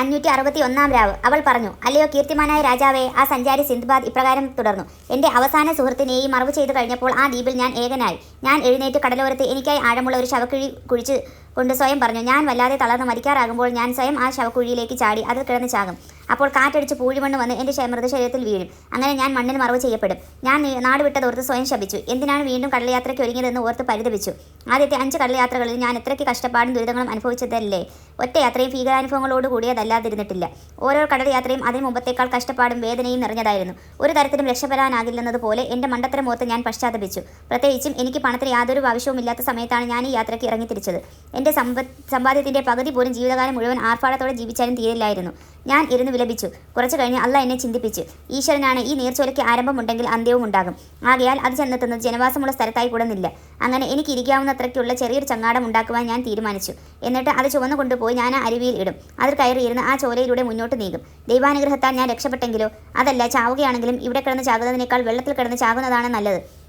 അഞ്ഞൂറ്റി അറുപത്തി ഒന്നാം രാവ്. അവൾ പറഞ്ഞു അല്ലയോ കീർത്തിമാനായ രാജാവേ ആ സഞ്ചാരി സിന്ദ്ബാദ് ഇപ്രകാരം തുടർന്നു. എന്റെ അവസാന സുഹൃത്തിനെയും മറവ് ചെയ്തു കഴിഞ്ഞപ്പോൾ ആ ദ്വീപിൽ ഞാൻ ഏകനായി. ഞാൻ എഴുന്നേറ്റ് കടലോരത്ത് എനിക്കായി ആഴമുള്ള ഒരു ശവക്കുഴി കുഴിച്ച് കൊണ്ട് സ്വയം പറഞ്ഞു ഞാൻ വല്ലാതെ തളർന്ന് മരിക്കാറാകുമ്പോൾ ഞാൻ സ്വയം ആ ശവക്കുഴിയിലേക്ക് ചാടി അത് കിടന്നു ചാകും. അപ്പോൾ കാറ്റടിച്ച് പൂഴിമണ്ണ് വന്ന് എന്റെ മൃതശരീരത്തിൽ വീഴും. അങ്ങനെ ഞാൻ മണ്ണിന് മറവ് ചെയ്യപ്പെടും. ഞാൻ നാട് വിട്ടതോർത്ത് സ്വയം ശപിച്ചു. എന്തിനാണ് വീണ്ടും കടലയാത്രയ്ക്ക് ഒരുങ്ങിയതെന്ന് ഓർത്ത് പരിതപിച്ചു. ആദ്യത്തെ അഞ്ച് കടലയാത്രകളിൽ ഞാൻ എത്രയ്ക്ക് കഷ്ടപ്പാടും ദുരിതങ്ങളും അനുഭവിച്ചതല്ലേ? ഒറ്റ യാത്രയും ഭീകരാനുഭവങ്ങളോട് കൂടിയതല്ലാതിരുന്നിട്ടില്ല. ഓരോ കടലയാത്രയും അതിന് മുമ്പത്തേക്കാൾ കഷ്ടപ്പാടും വേദനയും നിറഞ്ഞതായിരുന്നു. ഒരു തരത്തിലും രക്ഷപ്പെടാനാകില്ലെന്നതുപോലെ എന്റെ മണ്ടത്തരം ഓർത്ത് ഞാൻ പശ്ചാത്തപിച്ചു. പ്രത്യേകിച്ചും എനിക്ക് പണത്തിന് യാതൊരു ആവശ്യവുമില്ലാത്ത സമയത്താണ് ഞാൻ ഈ യാത്രയ്ക്ക് ഇറങ്ങി തിരിച്ചത് എന്റെ സമ്പ സമ്പാദ്യത്തിന്റെ പകുതി പോലും ജീവിതകാലം മുഴുവൻ ആർഭാടത്തോടെ ജീവിച്ചാലും തീരില്ലായിരുന്നു. ഞാൻ ഇരുന്ന് വിലപിച്ചു. കുറച്ചു കഴിഞ്ഞ് അല്ല എന്നെ ചിന്തിപ്പിച്ചു. ഈശ്വരനാണ് ഈ നീർച്ചോലയ്ക്ക് ആരംഭമുണ്ടെങ്കിൽ അന്ത്യവും ഉണ്ടാകും. ആകയാൽ അത് ചെന്നെത്തുന്നത് ജനവാസമുള്ള സ്ഥലത്തായി കൂടുന്നില്ല അങ്ങനെ എനിക്ക് ഇരിക്കാവുന്നത്രയ്ക്കുള്ള ചെറിയൊരു ചങ്ങാടം ഉണ്ടാക്കുവാൻ ഞാൻ തീരുമാനിച്ചു. എന്നിട്ട് അത് ചുവന്നു കൊണ്ടുപോയി ഞാൻ ആ അരുവിയിൽ ഇടും. അതിൽ കയറിയിരുന്ന് ആ ചോലയിലൂടെ മുന്നോട്ട് നീങ്ങും. ദൈവാനുഗ്രഹത്താൽ ഞാൻ രക്ഷപ്പെട്ടെങ്കിലോ? അതല്ല ചാവുകയാണെങ്കിലും ഇവിടെ കിടന്ന് ചാകുന്നതിനേക്കാൾ വെള്ളത്തിൽ കിടന്ന് ചാകുന്നതാണ് നല്ലത്.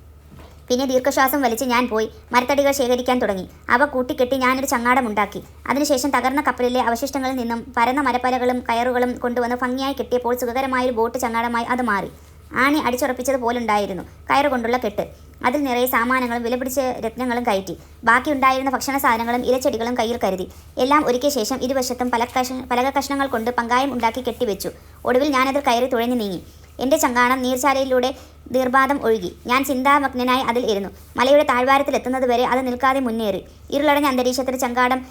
പിന്നെ ദീർഘശ്വാസം വലിച്ച് ഞാൻ പോയി. മരത്തടികൾ ശേഖരിക്കാൻ തുടങ്ങി. അവ കൂട്ടിക്കെട്ടി ഞാനൊരു ചങ്ങാടമുണ്ടാക്കി അതിനുശേഷം തകർന്ന കപ്പലിലെ അവശിഷ്ടങ്ങളിൽ നിന്നും പരന്ന മരപ്പലകളും കയറുകളും കൊണ്ടുവന്ന് ഭംഗിയായി കെട്ടിയപ്പോൾ സുഖകരമായൊരു ബോട്ട് ചങ്ങാടമായി അത് മാറി. ആണി അടിച്ചുറപ്പിച്ചതുപോലുണ്ടായിരുന്നു. കയറുകൊണ്ടുള്ള കെട്ട്. അതിൽ നിറയെ സാമാനങ്ങളും വിലപിടിച്ച രത്നങ്ങളും കയറ്റി. ബാക്കിയുണ്ടായിരുന്ന ഭക്ഷണ സാധനങ്ങളും ഇലച്ചെടികളും കയ്യിൽ കരുതി. എല്ലാം ഒരുക്കിയ ശേഷം ഇരുവശത്തും പല കഷ പലക കഷ്ണങ്ങൾ കൊണ്ട് പങ്കായം ഉണ്ടാക്കി കെട്ടിവെച്ചു. ഒടുവിൽ ഞാനതിൽ കയറി തുഴഞ്ഞു നീങ്ങി. എന്റെ ചങ്കാണം നീർച്ചാലയിലൂടെ ദീർഭാതം ഒഴുകി. ഞാൻ ചിന്താമഗ്നനായി അതിൽ ഇരുന്നു. മലയുടെ താഴ്വാരത്തിലെത്തുന്നത് വരെ അത് നിൽക്കാതെ മുന്നേറി. ഇരുളടഞ്ഞ അന്തരീക്ഷത്തിൽ ചങ്കാടം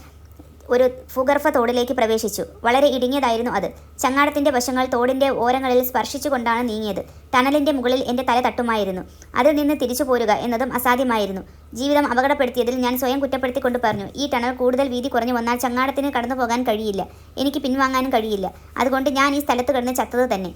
ഒരു ഭൂഗർഭ തോടിലേക്ക് പ്രവേശിച്ചു. വളരെ ഇടുങ്ങിയതായിരുന്നു അത്. ചങ്ങാടത്തിന്റെ വശങ്ങൾ തോടിന്റെ ഓരങ്ങളിൽ സ്പർശിച്ചുകൊണ്ടാണ് നീങ്ങിയത്. ടണലിന്റെ മുകളിൽ എന്റെ തല തട്ടുമായിരുന്നു. അതിൽ നിന്ന് തിരിച്ചു പോരുക എന്നതും അസാധ്യമായിരുന്നു. ജീവിതം അപകടപ്പെടുത്തിയതിൽ ഞാൻ സ്വയം കുറ്റപ്പെടുത്തിക്കൊണ്ട് പറഞ്ഞു ഈ ടണൽ കൂടുതൽ വീതി കുറഞ്ഞു വന്നാൽ ചങ്ങാടത്തിന് കടന്നു പോകാൻ കഴിയില്ല. എനിക്ക് പിൻവാങ്ങാനും കഴിയില്ല. അതുകൊണ്ട് ഞാൻ ഈ സ്ഥലത്ത് കിടന്ന് ചത്തത് തന്നെ.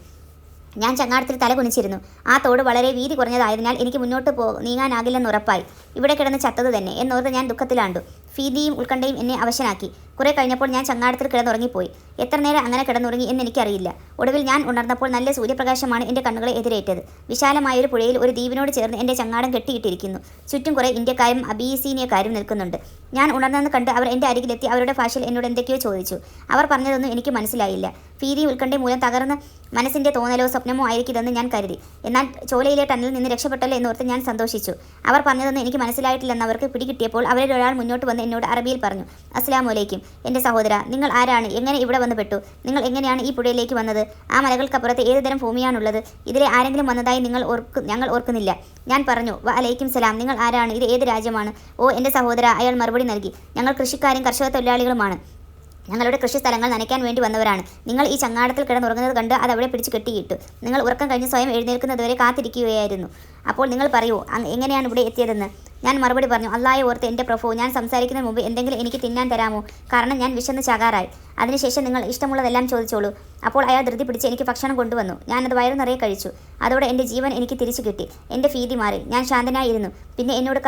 ഞാൻ ചങ്ങാടത്തിൽ തല കുനിച്ചിരുന്നു. ആ തോട് വളരെ വീതി കുറഞ്ഞതായതിനാൽ എനിക്ക് മുന്നോട്ട് പോ നീങ്ങാനാകില്ലെന്ന് ഉറപ്പായി. ഇവിടെ കിടന്ന് ചത്തത് തന്നെ എന്നോർത്ത് ഞാൻ ദുഃഖത്തിലാണ്ടു. ഭീതിയും ഉത്കണ്ഠയും എന്നെ അവശനാക്കി. കുറെ കഴിഞ്ഞപ്പോൾ ഞാൻ ചങ്ങാടത്തിൽ കിടന്നുറങ്ങിപ്പോയി. എത്ര നേരം അങ്ങനെ കിടന്നുറങ്ങി എന്ന് എനിക്കറിയില്ല. ഒടുവിൽ ഞാൻ ഉണർന്നപ്പോൾ നല്ല സൂര്യപ്രകാശമാണ് എന്റെ കണ്ണുകളെ എതിരേറ്റത്. വിശാലമായ ഒരു പുഴയിൽ ഒരു ദ്വീപിനോട് ചേർന്ന് എന്റെ ചങ്ങാടം കെട്ടിയിട്ടിരിക്കുന്നു. ചുറ്റും കുറേ ഇന്ത്യക്കാരും അബീസീനിയക്കാരും നിൽക്കുന്നുണ്ട്. ഞാൻ ഉണർന്നെന്ന് കണ്ട് അവർ എന്റെ അരികിലെത്തി അവരുടെ ഭാഷയിൽ എന്നോട് എന്തൊക്കെയോ ചോദിച്ചു. അവർ പറഞ്ഞതൊന്നും എനിക്ക് മനസ്സിലായില്ല. ഭീതി ഉത്കണ്ഠ മൂലം തകർന്ന് മനസ്സിന്റെ തോന്നലോ സ്വപ്നമോ ആയിരിക്കില്ലെന്ന് ഞാൻ കരുതി. എന്നാൽ ചോലയിലെ ടണ്ണിൽ നിന്ന് രക്ഷപ്പെട്ടല്ലോ എന്നോർത്ത് ഞാൻ സന്തോഷിച്ചു. അവർ പറഞ്ഞതൊന്നും എനിക്ക് മനസ്സിലായിട്ടില്ലെന്ന് അവർക്ക് പിടികിട്ടിയപ്പോൾ അവരിൽ ഒരാൾ മുന്നോട്ട് വന്ന് എന്നോട് അറബിയിൽ പറഞ്ഞു അസ്സലാമു അലൈക്കും. എന്റെ സഹോദര നിങ്ങൾ ആരാണ്? എങ്ങനെ ഇവിടെ വന്ന് പെട്ടു നിങ്ങൾ എങ്ങനെയാണ് ഈ പുഴയിലേക്ക് വന്നത്? ആ മലകൾക്കപ്പുറത്ത് ഏതുതരം ഭൂമിയാണുള്ളത്? ഇതിലെ ആരെങ്കിലും വന്നതായി നിങ്ങൾ ഓർക്ക് ഞങ്ങൾ ഓർക്കുന്നില്ല. ഞാൻ പറഞ്ഞു വ അലൈക്കും സലാം. നിങ്ങൾ ആരാണ്? ഇത് ഏത് രാജ്യമാണ്? ഓ എന്റെ സഹോദര അയാൾ മറുപടി നൽകി. ഞങ്ങൾ കൃഷിക്കാരും കർഷക തൊഴിലാളികളുമാണ് ഞങ്ങളുടെ കൃഷി സ്ഥലങ്ങൾ നനയ്ക്കാൻ വേണ്ടി വന്നവരാണ്. നിങ്ങൾ ഈ ചങ്ങാടത്തിൽ കിടന്നുറങ്ങുന്നത് കണ്ട് അത് അവിടെ പിടിച്ച് കെട്ടിയിട്ടു. നിങ്ങൾ ഉറക്കം കഴിഞ്ഞ് സ്വയം എഴുന്നേൽക്കുന്നതുവരെ കാത്തിരിക്കുകയായിരുന്നു. അപ്പോൾ നിങ്ങൾ പറയൂ എങ്ങനെയാണ് ഇവിടെ എത്തിയതെന്ന്? ഞാൻ മറുപടി പറഞ്ഞു അള്ളായെ ഓർത്ത് എന്റെ പ്രഭു ഞാൻ സംസാരിക്കുന്നതിന് മുമ്പ് എന്തെങ്കിലും എനിക്ക് തിന്നാൻ തരാമോ? കാരണം ഞാൻ വിശന്ന് ചകാറായി. അതിനുശേഷം നിങ്ങൾ ഇഷ്ടമുള്ളതെല്ലാം ചോദിച്ചോളൂ. അപ്പോൾ അയാൾ ധൃതി പിടിച്ച് എനിക്ക് ഭക്ഷണം കൊണ്ടുവന്നു. ഞാനത് വയറു നിറയെ കഴിച്ചു. അതോടെ എന്റെ ജീവൻ എനിക്ക് തിരിച്ചു കിട്ടി. എന്റെ ഭീതി മാറി. ഞാൻ ശാന്തനായിരുന്നു. പിന്നെ എന്നോട്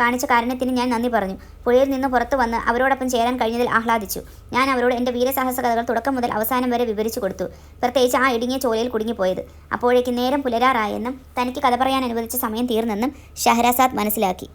കാണിച്ച കാരണത്തിന് ഞാൻ നന്ദി പറഞ്ഞു. പുഴയിൽ നിന്ന് പുറത്തു വന്ന് അവരോടൊപ്പം ചേരാൻ കഴിഞ്ഞതിൽ ആഹ്ലാദിച്ചു. ഞാൻ അവരോട് എന്റെ വീരസാഹസ കഥകൾ തുടക്കം മുതൽ അവസാനം വരെ വിവരിച്ചു കൊടുത്തു. പ്രത്യേകിച്ച് ആ ഇടുങ്ങിയ ചോലയിൽ കുടുങ്ങിപ്പോയത്. അപ്പോഴേക്ക് നേരം പുലരാറായെന്നും തനിക്ക് കഥ പറയാൻ അനുവദിച്ച സമയം തീർന്നെന്നും ഷഹരാസാദ് മനസ്സിലാക്കി.